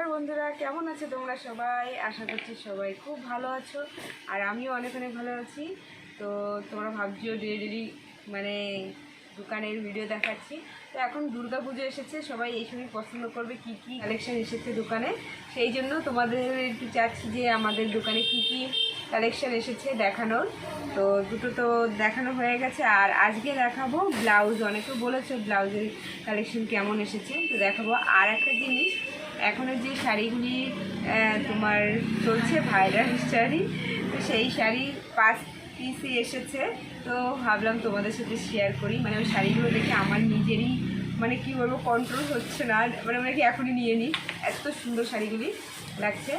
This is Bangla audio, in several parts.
কেমন আছো তোমরা সবাই? আশা করছি সবাই খুব ভালো আছো, আর আমিও অনেক অনেক ভালো আছি। তো তোমরা ভাবছ ডেলি ডেলি মানে দোকানের ভিডিও দেখাচ্ছি। তো এখন দুর্গা পুজো এসেছে, সবাই এই সময় পছন্দ করবে কি কি কালেকশান এসেছে দোকানে। সেই জন্য তোমাদের একটু চাচ্ছি যে আমাদের দোকানে কি কি কালেকশান এসেছে দেখানোর। তো দুটো তো দেখানো হয়ে গেছে, আর আজকে দেখাবো ব্লাউজ অনেকে বলেছে ব্লাউজের কালেকশন কেমন এসেছে, তো দেখাবো। আর একটা জিনিস এখনও যে শাড়িগুলি তোমার চলছে ভাইরাল শাড়ি তো সেই শাড়ি পাঁচ পিসই এসেছে। তো ভাবলাম তোমাদের সাথে শেয়ার করি। মানে ওই শাড়িগুলো দেখে আমার নিজেরই মানে কি বলব কন্ট্রোল হচ্ছে না। মানে মানে কি এখনই নিয়ে নিই? এত সুন্দর শাড়িগুলি লাগছে।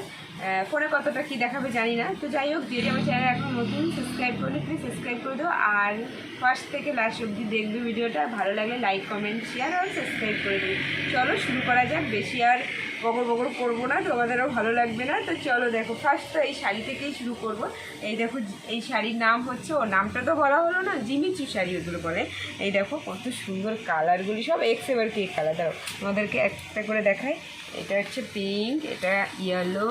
ফোনে কতটা কি দেখাবে জানি না। তো যাই হোক যদি আমার চ্যানেল এখন নতুন সাবস্ক্রাইব করলে প্লিজ সাবস্ক্রাইব করে দাও। আর ফার্স্ট থেকে লাস্ট অবধি দেখবে ভিডিওটা ভালো লাগলে লাইক কমেন্ট শেয়ার আর সাবস্ক্রাইব করে দেবে চলো, শুরু করা যাক। বেশি আর বগর বগর করব না, তোমাদেরও ভালো লাগবে না। তো চলো দেখো ফার্স্ট তো এই শাড়ি থেকেই শুরু করব। এই দেখো, এই শাড়ির নাম হচ্ছে, ও নামটা তো বলা হলো না জিমিচু শাড়ি ওগুলো বলে এই দেখো, কত সুন্দর কালারগুলি, সব এক্স এবার কি কালার দাও তোমাদেরকে একটা করে দেখাই। এটা হচ্ছে পিঙ্ক এটা ইয়েলো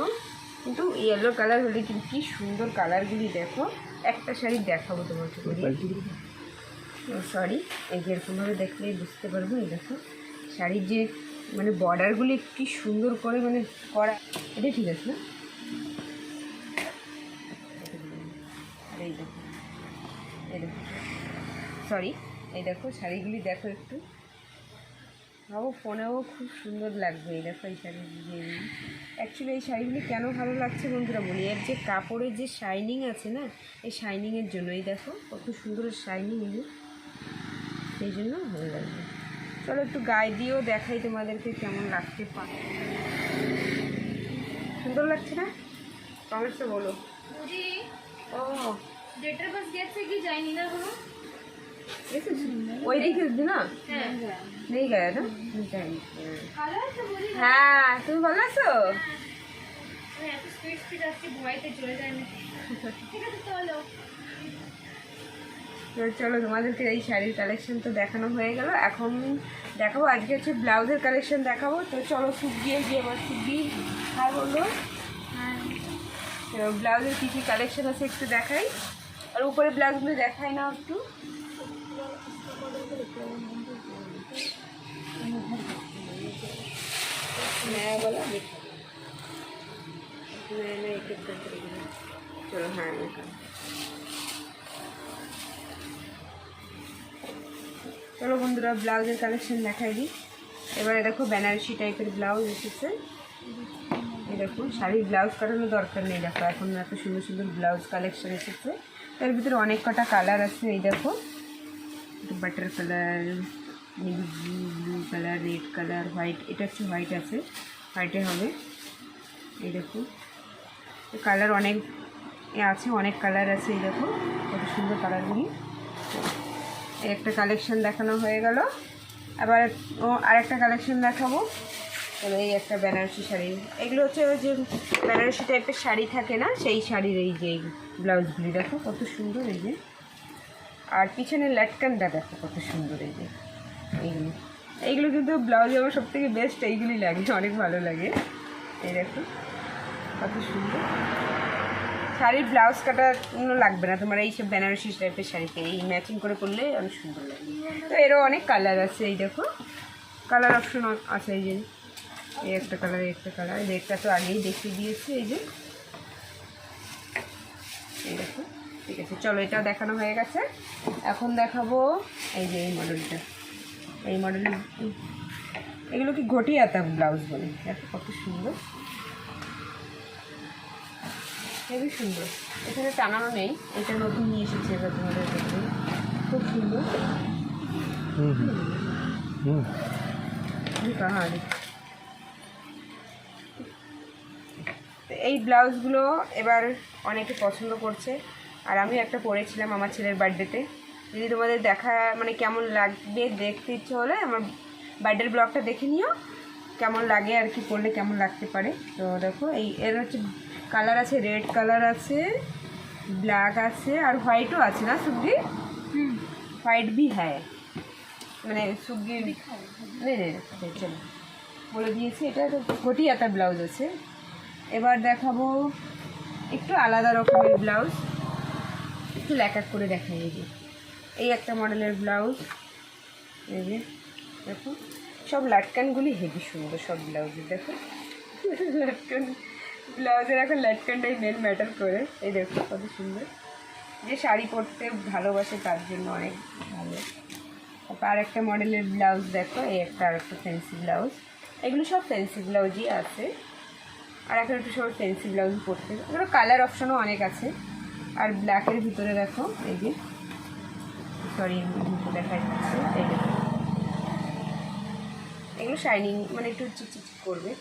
কিন্তু ইয়েলো কালার হলে কিন্তু কি সুন্দর কালারগুলি দেখো। একটা শাড়ি দেখাবো তোমাকে সরি এই যে এরকমভাবে দেখলেই বুঝতে পারব, এই দেখো। শাড়ির যে মানে বর্ডারগুলি কি সুন্দর করে মানে করা এটা ঠিক আছে না? এই দেখো এই দেখো। সরি এই দেখো, শাড়িগুলি দেখো একটু। ভাবো ফোনেও খুব সুন্দর লাগবে, এই দেখো এই শাড়িগুলি। অ্যাকচুয়ালি এই শাড়িগুলি কেন ভালো লাগছে বন্ধুরা বলি? এর যে কাপড়ের যে শাইনিং আছে না, এই শাইনিংয়ের জন্য। এই দেখো, কত সুন্দর শাইনিং সেই জন্য ভালো লাগবে চলো একটু গায়ে দিয়েও দেখাই তোমাদেরকে কেমন লাগতে পারে সুন্দর লাগছে না? কমেন্টসে বলো। ও। ডেটার বাস গেছে কি যায়নি না? ওই দিকে না? হ্যাঁ। নেই গায়ে না? ভালো হ্যাঁ তুমি ভালো আছো? আমি এত স্পিড স্পিড আজকে ভয়তে চলে যায় না ঠিক আছে চলো। তো চলো তোমাদেরকে এই শাড়ির কালেকশান তো দেখানো হয়ে গেল। এখন দেখাবো আজকে হচ্ছে ব্লাউজের কালেকশান দেখাবো। তো চলো সুগিয়ে গিয়ে আমার সুগি হ্যাঁ বলল হ্যাঁ। ব্লাউজের কী কী কালেকশান আছে একটু দেখাই। আর উপরে ব্লাউজগুলো দেখাই না একটু। হ্যাঁ বলো। চলো হ্যাঁ চলো বন্ধুরা, ব্লাউজের কালেকশন দেখাই দিই। এবারে দেখো বেনারসি টাইপের ব্লাউজ এসেছে। দেখো, শাড়ির ব্লাউজ কাটানোর দরকার নেই। দেখো, এখন এত সুন্দর সুন্দর ব্লাউজ কালেকশন এসেছে। এর ভিতরে অনেক কটা কালার আছে, এই দেখো। Butter colour navy blue blue colour red colour white এটা হচ্ছে হোয়াইট আছে। হোয়াইটে হবে। এই দেখো কালার অনেক আছে, অনেক কালার আছে, এই দেখো। কত সুন্দর কালারগুলি একটা কালেকশন দেখানো হয়ে গেল। আবার ও আরেকটা কালেকশন দেখাবো। এই একটা বেনারসি শাড়ি। এগুলো হচ্ছে ওই যে বেনারসি টাইপের শাড়ি থাকে না, সেই শাড়ির এই যে ব্লাউজগুলি। দেখো কত সুন্দর এই যে। আর পিছনে ল্যাটকানটা দেখো কত সুন্দর এই যে। এইগুলো। এইগুলো কিন্তু ব্লাউজ আমার সব থেকে বেস্ট এইগুলি লাগে, অনেক ভালো লাগে। এই দেখো, কত সুন্দর। শাড়ির ব্লাউজ কাটা লাগবে না। তোমার এই সব বেনারসি টাইপের শাড়িতে এই ম্যাচিং করে করলে অনেক সুন্দর লাগে। তো এরও অনেক কালার আছে এই দেখো। কালার অপশন আছে এই যে। এই একটা কালার একটা কালার একটা তো আগেই দেখিয়ে দিয়েছি এই যে। এই দেখো, ঠিক আছে, চলো এটাও দেখানো হয়ে গেছে। এখন দেখাবো এই যে এই মডেলটা এই মডেল এগুলো কি ঘটি আতা ব্লাউজ বলে? দেখো কত সুন্দর। হেবি সুন্দর। এখানে টানানো নেই এটা নতুন নিয়ে এসেছে এবার তোমাদের দেখবে খুব সুন্দর। এই ব্লাউজগুলো এবার অনেকে পছন্দ করছে। আর আমি একটা পরেছিলাম আমার ছেলের বার্থডেতে। যদি তোমাদের দেখা মানে কেমন লাগবে দেখতে ইচ্ছে হলে আমার বার্থডের ব্লগটা দেখে নিও। কেমন লাগে আর কি পরলে কেমন লাগতে পারে। তো দেখো এই এর হচ্ছে কালার আছে রেড কালার আছে ব্ল্যাক আছে আর হোয়াইটও আছে না সুগি হোয়াইট भी है মানে সুগি নেই নেই চলো। বলে দিয়েছি এটা তো ঘটি একটা ব্লাউজ আছে। এবার দেখাবো একটু আলাদা রকমের ব্লাউজ। একটু এক এক করে দেখাই এই যে। এই একটা মডেলের ব্লাউজ। এই যে দেখো। সব লাটকানগুলি হেভি সুন্দর সব ব্লাউজের দেখো। লাটকান ব্লাউজের এখন লাটকানটাই মেন ম্যাটার করে। এই দেখো কত সুন্দর। যে শাড়ি পরতে ভালোবাসে তার জন্য অনেক ভালো। তারপর আর একটা মডেলের ব্লাউজ দেখো, এই একটা আর একটা ফ্যান্সি ব্লাউজ। এগুলো সব ফ্যান্সি ব্লাউজই আছে। আর এখন একটু সব ফ্যান্সি ব্লাউজ পরতে। এগুলো কালার অপশনও অনেক আছে। আর ব্ল্যাকের ভিতরে দেখো, এই যে সরি দেখা যাচ্ছে এই এগুলো শাইনিং মানে একটু চিকচিক করবে।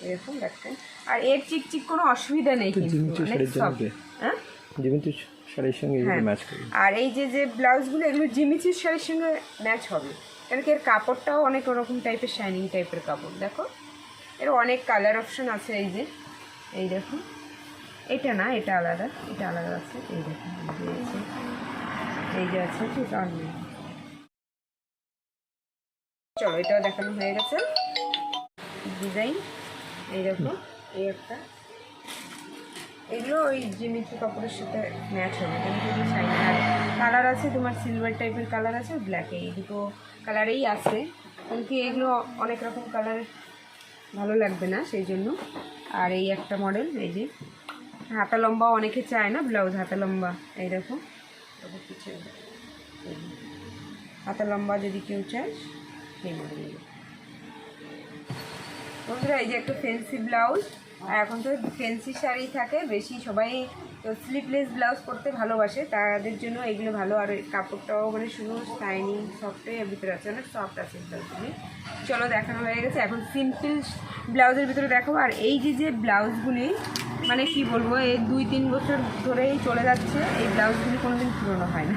এরকম দেখতেন আর এর চিকচিক কোনো অসুবিধা নেই কিন্তু? হ্যাঁ? যেমন শাড়ির সঙ্গে হ্যাঁ। ম্যাচ করবি। আর এই যে যে ব্লাউজগুলো এগুলো জিমিচির শাড়ির সঙ্গে ম্যাচ হবে। কেন কি এর কাপড়টাও অনেক ওরকম টাইপের শাইনিং টাইপের কাপড় দেখো? এর অনেক কালার অপশন আছে এই যে। এই দেখো। এটা না এটা আলাদা এটা আলাদা আছে। এই দেখো এই যে আছে। চলো এটাও দেখানো হয়ে গেছে। ডিজাইন। এই দেখো এই একটা। এগুলো ওই জিমিচু কাপড়ের সাথে ম্যাচ হবে কিন্তু কালার আছে, তোমার সিলভার টাইপের কালার আছে ব্ল্যাক এই দুটো কালারেই আছে। কিন্তু এগুলো অনেক রকম কালার ভালো লাগবে না, সেই জন্য। আর এই একটা মডেল এই যে। হাতা লম্বা অনেকে চায় না ব্লাউজ হাতা লম্বা এই দেখো তবে পিছনে হাতা লম্বা যদি কেউ চায়, সেই মডেল বন্ধুরা, এই যে একটা ফেন্সি ব্লাউজ আর এখন তো ফেন্সি শাড়ি থাকে, বেশি সবাই তো স্লিপলেস ব্লাউজ পরতে ভালোবাসে, তাদের জন্য এগুলো ভালো, আর কাপড়টাও মানে শুধু শাইনিং সফটে এর ভিতরে আছে, অনেক সফট আছে ব্লাউজগুলি চলো দেখানো হয়ে গেছে, এখন সিম্পল ব্লাউজের ভিতরে দেখো, আর এই যে যে ব্লাউজগুলি মানে কি বলব এই দুই তিন বছর ধরেই চলে যাচ্ছে, এই ব্লাউজগুলি কোনোদিন পুরনো হয় না।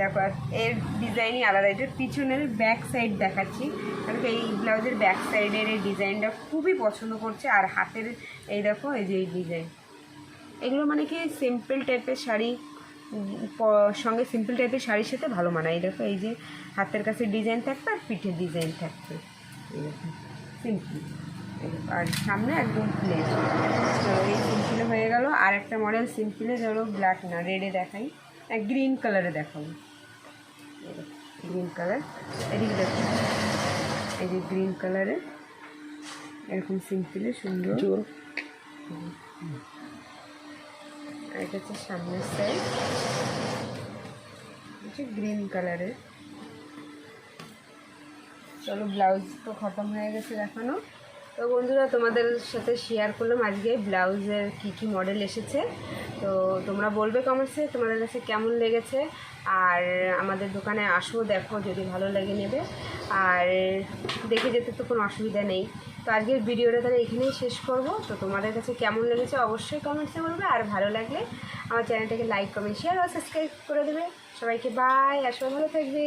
দেখো এর ডিজাইনই আলাদা। এটার পিছনের ব্যাক সাইড দেখাচ্ছি। কারণ এই ব্লাউজের ব্যাক সাইডের এই ডিজাইনটা খুবই পছন্দ করছে, আর হাতের এই দেখো, এই যে এই ডিজাইন এগুলো মানে কি সিম্পল টাইপের শাড়ি সঙ্গে সিম্পল টাইপের শাড়ির সাথে ভালো মানায়। দেখো, এই যে হাতের কাছে ডিজাইন থাকবে, আর পিঠের ডিজাইন থাকবে। সিম্পল আর সামনে একদম প্লেন তো এই সিম্পলে হয়ে গেল, আর একটা মডেল সিম্পলে ধরো ব্ল্যাক না রেডে দেখাই। গ্রিন কালারে দেখাবো। গ্রিন কালার এদিকে দেখো। এই যে গ্রিন কালারে এরকম সিম্পলে সুন্দর। এটা হচ্ছে সামনের সাইড হচ্ছে গ্রিন কালারের চলো ব্লাউজ তো খতম হয়ে গেছে দেখানো। তো বন্ধুরা, তোমাদের সাথে শেয়ার করলাম আজকে ব্লাউজের কী কী মডেল এসেছে। তো তোমরা বলবে কমেন্টসে তোমাদের কাছে কেমন লেগেছে। আর আমাদের দোকানে আসো, দেখো যদি ভালো লাগে নেবে। আর দেখে যেতে তো কোনো অসুবিধা নেই। তো আজকের ভিডিওটা তাহলে এখানেই শেষ করব। তো তোমাদের কাছে কেমন লেগেছে অবশ্যই কমেন্টসে বলবে। আর ভালো লাগলে আমার চ্যানেলটাকে লাইক কমেন্ট শেয়ার আর সাবস্ক্রাইব করে দেবে। সবাইকে বাই আর সবাই ভালো থাকবে।